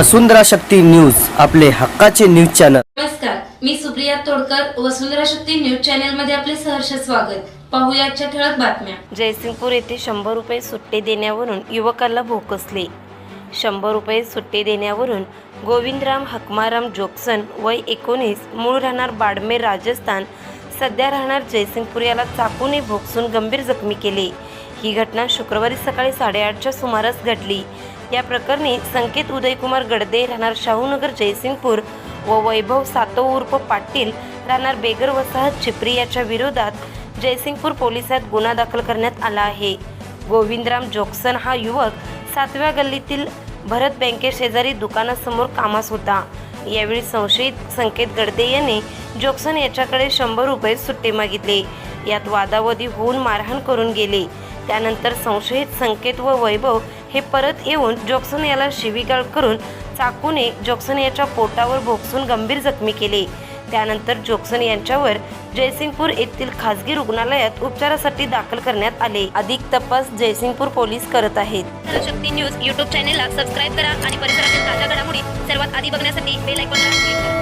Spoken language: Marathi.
वसुंधरा शक्ती न्यूज आपले हक्काचे न्यूज चॅनल. नमस्कार मी सुप्रिया तोडकर वसुंधरा शक्ती न्यूज चॅनलमध्ये आपले सहर्ष स्वागत. पाहूया आजच्या ठळक बातम्या. जयसिंगपूर येथे शंभर रुपये सुट्टे देण्यावरून युवकाला भोकसले शंभर रुपये सुट्टे देण्यावरून गोविंदराम हकमाराम जोक्सन वय एकोणीस मूळ राहणार बाडमेर राजस्थान. सध्या राहणार जयसिंगपूर याला चाकूने भोगसून गंभीर जखमी केले. ही घटना शुक्रवारी सकाळी साडेआठच्या सुमारास घडली. या प्रकरणी संकेत उदयकुमार गडदे राहणार शाहूनगर जयसिंगपूर व वैभव सातो उर्फ पाटील राहणार बेगर वसाहत चिपरी याच्या विरोधात जयसिंगपूर पोलिसात गुन्हा दाखल करण्यात आला आहे. गोविंदराम जोक्सन हा युवक सातव्या गल्लीतील भरत बँकेशेजारी दुकानासमोर कामास होता. यावेळी संशयित संकेत गडदे याने जोक्सन याच्याकडे शंभर रुपये सुट्टे मागितले. यात वादावादी होऊन मारहाण करून गेले. त्यानंतर संशयित संकेत व वैभव हे परत येऊन जॉक्सन याला शिवीगाळ करून चाकूने जॉक्सन याच्या पोटावर भोगसून गंभीर जखमी केले. त्यानंतर जोक्सन यांच्यावर जयसिंगपूर येथील खासगी रुग्णालयात उपचारासाठी दाखल करण्यात आले. अधिक तपास जयसिंगपूर पोलीस करत आहेत. शक्ती न्यूज यूट्यूब चॅनेलला सबस्क्राईब करा आणि परिसरातील ताज्या घडामोडी सर्वात आधी बघण्यासाठी बेल आयकॉनला क्लिक करा.